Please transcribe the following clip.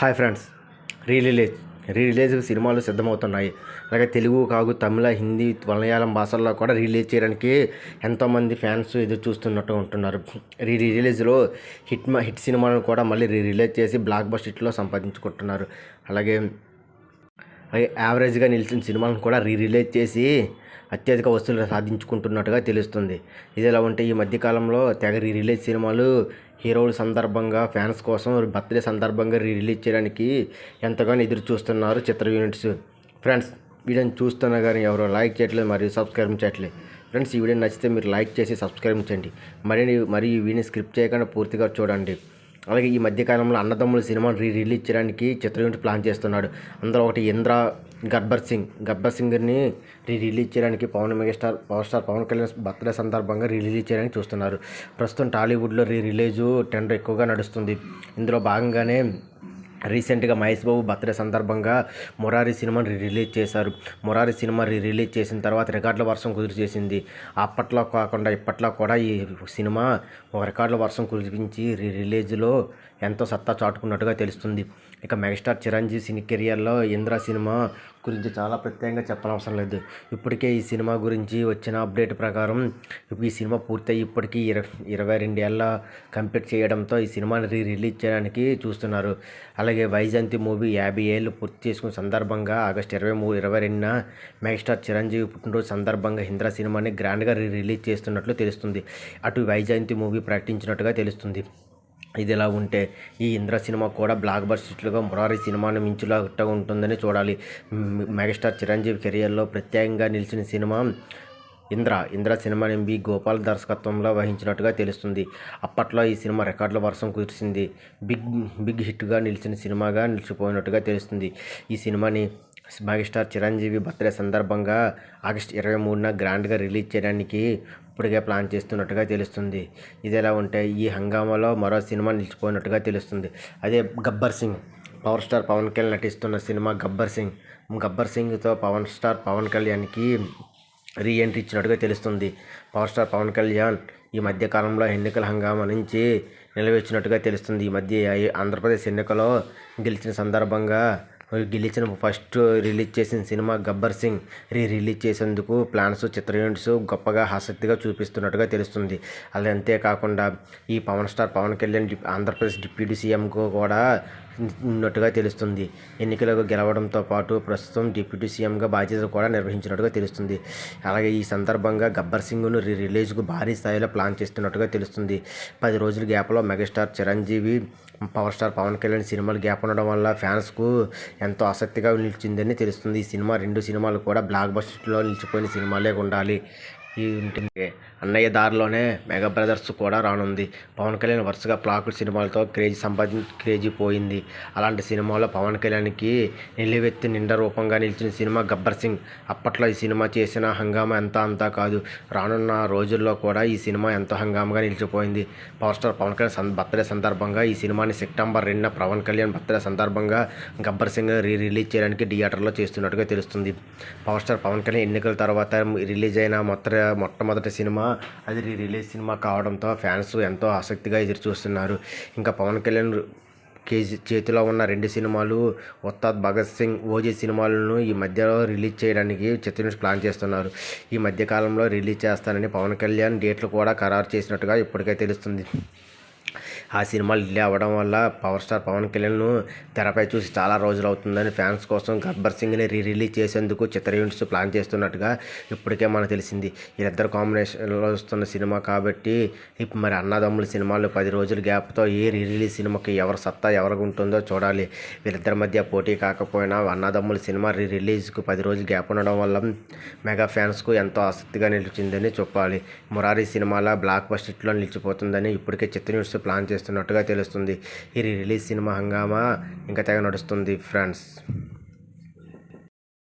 Hi friends. Re release re release సినిమాలు సిద్ధమవుతున్నాయి. అలాగే తెలుగు కాగు తమిళ హిందీ మలయాళం భాషల్లో కూడా రిలీజ్ చేయడానికి ఎంతోమంది ఫ్యాన్స్ ఎదురు చూస్తున్నట్టు ఉంటున్నారు. రీ రిలీజ్లో హిట్ హిట్ సినిమాలను కూడా మళ్ళీ రీ రిలీజ్ చేసి బ్లాక్ బస్ట్ హిట్లో సంపాదించుకుంటున్నారు. అలాగే యావరేజ్గా నిలిచిన సినిమాలను కూడా రీ రిలీజ్ చేసి అత్యధిక వసూలు సాధించుకుంటున్నట్టుగా తెలుస్తుంది. ఇదిలా ఉంటే ఈ మధ్యకాలంలో తెగ రీ రిలీజ్ సినిమాలు హీరోల సందర్భంగా ఫ్యాన్స్ కోసం బర్త్డే సందర్భంగా రీ రిలీజ్ చేయడానికి ఎంతగానో ఎదురు చూస్తున్నారు చిత్ర యూనిట్స్. ఫ్రెండ్స్ వీడియోని చూస్తున్నా కానీ ఎవరో లైక్ చేయట్లేదు మరియు సబ్స్క్రైబ్ చేయట్లేదు. ఫ్రెండ్స్ ఈ వీడియో నచ్చితే మీరు లైక్ చేసి సబ్స్క్రైబ్ చేయండి. మరి మరి ఈ వీడియోని స్క్రిప్ట్ చేయకుండా పూర్తిగా చూడండి. అలాగే ఈ మధ్యకాలంలో అన్నదమ్ముల సినిమాను రీ రిలీజ్ చేయడానికి చిత్ర యూనిట్ ప్లాన్ చేస్తున్నాడు. అందులో ఒకటి ఇంద్ర గబ్బర్ సింగ్. గబ్బర్ సింగ్ని రీ రిలీజ్ చేయడానికి Pawan megastar power star Pawan Kalyan birthday సందర్భంగా రీ రిలీజ్ చేయడానికి చూస్తున్నారు. ప్రస్తుతం టాలీవుడ్లో రీ రిలీజు టెండర్ ఎక్కువగా నడుస్తుంది. ఇందులో భాగంగానే రీసెంట్గా మహేష్ బాబు బర్త్డే సందర్భంగా మొరారి సినిమాని రిలీజ్ చేశారు. మొరారి సినిమా రిలీజ్ చేసిన తర్వాత రికార్డుల వర్షం కుదిరి చేసింది. అప్పట్లో కాకుండా ఇప్పట్లో కూడా ఈ సినిమా ఒక రికార్డుల వర్షం కురిపించి రిలీజ్లో ఎంతో సత్తా చాటుకున్నట్టుగా తెలుస్తుంది. ఇక మెగాస్టార్ చిరంజీవి సినీ కెరియర్లో ఇంద్ర సినిమా గురించి చాలా ప్రత్యేకంగా చెప్పనవసరం లేదు. ఇప్పటికే ఈ సినిమా గురించి వచ్చిన అప్డేట్ ప్రకారం ఈ సినిమా పూర్తయి ఇప్పటికీ ఇరవై ఇరవై రెండేళ్ళ కంప్లీట్ చేయడంతో ఈ సినిమాని రీ రిలీజ్ చేయడానికి చూస్తున్నారు. అలాగే వైజయంతి మూవీ యాభై ఏళ్ళు పూర్తి చేసుకున్న సందర్భంగా ఆగస్టు ఇరవై మూడు ఇరవై రెండున మెగాస్టార్ చిరంజీవి పుట్టినరోజు సందర్భంగా ఇంద్ర సినిమాని గ్రాండ్గా రీ రిలీజ్ చేస్తున్నట్లు తెలుస్తుంది. అటు వైజయంతి మూవీ ప్రకటించినట్టుగా తెలుస్తుంది. ఇది ఇలా ఉంటే ఈ ఇంద్ర సినిమా కూడా బ్లాక్ బస్టర్లుగా మురారి సినిమాను మించులాగా ఉంటుందని చూడాలి. మెగాస్టార్ చిరంజీవి కెరియర్లో ప్రత్యేకంగా నిలిచిన సినిమా ఇంద్ర. ఇంద్ర సినిమాని బి గోపాల్ దర్శకత్వంలో వహించినట్టుగా తెలుస్తుంది. అప్పట్లో ఈ సినిమా రికార్డుల వర్షం కురిసింది. బిగ్ బిగ్ హిట్గా నిలిచిన సినిమాగా నిలిచిపోయినట్టుగా తెలుస్తుంది. ఈ సినిమాని మెగాస్టార్ చిరంజీవి బర్త్డే సందర్భంగా ఆగస్ట్ ఇరవై మూడున గ్రాండ్గా రిలీజ్ చేయడానికి ఇప్పటికే ప్లాన్ చేస్తున్నట్టుగా తెలుస్తుంది. ఇది ఎలా ఉంటే ఈ హంగామాలో మరో సినిమా నిలిచిపోయినట్టుగా తెలుస్తుంది. అదే గబ్బర్ సింగ్ పవర్ స్టార్ పవన్ కళ్యాణ్ నటిస్తున్న సినిమా గబ్బర్ సింగ్. గబ్బర్ సింగ్తో పవన్ స్టార్ పవన్ కళ్యాణ్కి రీ ఎంట్రీ ఇచ్చినట్టుగా తెలుస్తుంది. పవర్ స్టార్ పవన్ కళ్యాణ్ ఈ మధ్య కాలంలో ఎన్నికల హంగామా నుంచి నిలవచ్చినట్టుగా తెలుస్తుంది. ఈ మధ్య ఆంధ్రప్రదేశ్ ఎన్నికలో గెలిచిన సందర్భంగా గెలిచిన ఫస్ట్ రిలీజ్ చేసిన సినిమా గబ్బర్ సింగ్ రీ రిలీజ్ చేసేందుకు ప్లాన్స్ చిత్ర యూనిట్స్ గొప్పగా ఆసక్తిగా చూపిస్తున్నట్టుగా తెలుస్తుంది. అలా అంతేకాకుండా ఈ పవన్ స్టార్ పవన్ కళ్యాణ్ ఆంధ్రప్రదేశ్ డిప్యూటీ సీఎంకు కూడా ఉన్నట్టుగా తెలుస్తుంది. ఎన్నికలకు గెలవడంతో పాటు ప్రస్తుతం డిప్యూటీ సీఎంగా బాధ్యతలు కూడా నిర్వహించినట్టుగా తెలుస్తుంది. అలాగే ఈ సందర్భంగా గబ్బర్ సింగ్ను రీ రిలీజ్కు భారీ స్థాయిలో ప్లాన్ చేస్తున్నట్టుగా తెలుస్తుంది. పది రోజుల గ్యాప్లో megastar Chiranjeevi power star Pawan Kalyan సినిమాలు గ్యాప్ ఉండడం వల్ల ఫ్యాన్స్కు ఎంతో ఆసక్తిగా నిలిచిందని తెలుస్తుంది. ఈ సినిమా రెండు సినిమాలు కూడా బ్లాక్ బస్టర్లో నిలిచిపోయిన సినిమాలే ఉండాలి. ఈ ఉంటుంది అన్నయ్య దారిలోనే మెగా బ్రదర్స్ కూడా రానుంది. పవన్ కళ్యాణ్ వరుసగా ప్లాకుల సినిమాలతో క్రేజ్ సంపాదించి క్రేజీ పోయింది. అలాంటి సినిమాలో పవన్ కళ్యాణ్కి నిలువెత్తి నిండా రూపంగా నిలిచిన సినిమా గబ్బర్ సింగ్. అప్పట్లో ఈ సినిమా చేసిన హంగామా ఎంత అంతా కాదు. రానున్న రోజుల్లో కూడా ఈ సినిమా ఎంతో హంగామాగా నిలిచిపోయింది. Power star Pawan Kalyan birthday సందర్భంగా ఈ సినిమాని సెప్టెంబర్ రెండున పవన్ కళ్యాణ్ బర్త్డే సందర్భంగా గబ్బర్ సింగ్ రీ రిలీజ్ చేయడానికి థియేటర్లో చేస్తున్నట్టుగా తెలుస్తుంది. పవర్ స్టార్ పవన్ కళ్యాణ్ ఎన్నికల తర్వాత రిలీజ్ అయిన మొత్తం మొట్టమొదటి సినిమా. అది రీ రిలీజ్ సినిమా కావడంతో ఫ్యాన్స్ ఎంతో ఆసక్తిగా ఎదురు చూస్తున్నారు. ఇంకా పవన్ కళ్యాణ్ కేజీ చేతిలో ఉన్న రెండు సినిమాలు ఉత్తాద్ భగత్ సింగ్ ఓజీ సినిమాలను ఈ మధ్యలో రిలీజ్ చేయడానికి చిత్ర ప్లాన్ చేస్తున్నారు. ఈ మధ్యకాలంలో రిలీజ్ చేస్తానని పవన్ కళ్యాణ్ డేట్లు కూడా ఖరారు చేసినట్టుగా ఇప్పటికే తెలుస్తుంది. ఆ సినిమాలు డిలే అవ్వడం వల్ల పవర్ స్టార్ పవన్ కళ్యాణ్ను తెరపై చూసి చాలా రోజులు అవుతుందని ఫ్యాన్స్ కోసం గబ్బర్ సింగ్ని రీ రిలీజ్ చేసేందుకు చిత్ర యూనిట్స్ ప్లాన్ చేస్తున్నట్టుగా ఇప్పటికే మనకు తెలిసింది. వీళ్ళిద్దరు కాంబినేషన్లో వస్తున్న సినిమా కాబట్టి ఇప్పుడు మరి అన్నదమ్ముల సినిమాలు పది రోజుల గ్యాప్తో ఏ రీ రిలీజ్ సినిమాకి ఎవరి సత్తా ఎవరికి ఉంటుందో చూడాలి. వీళ్ళిద్దరి మధ్య పోటీ కాకపోయినా అన్నదమ్ముల సినిమా రీ రిలీజ్కు పది రోజులు గ్యాప్ ఉండడం వల్ల మెగా ఫ్యాన్స్కు ఎంతో ఆసక్తిగా నిలిచిందని చెప్పాలి. మురారి సినిమాల బ్లాక్ బస్టర్లో నిలిచిపోతుందని ఇప్పటికే చిత్ర యూనిట్స్ ప్లాన్ చేస్తున్నట్టుగా తెలుస్తుంది. ఈ రిలీజ్ సినిమా హంగామా ఇంకా తెగ నడుస్తుంది ఫ్రెండ్స్.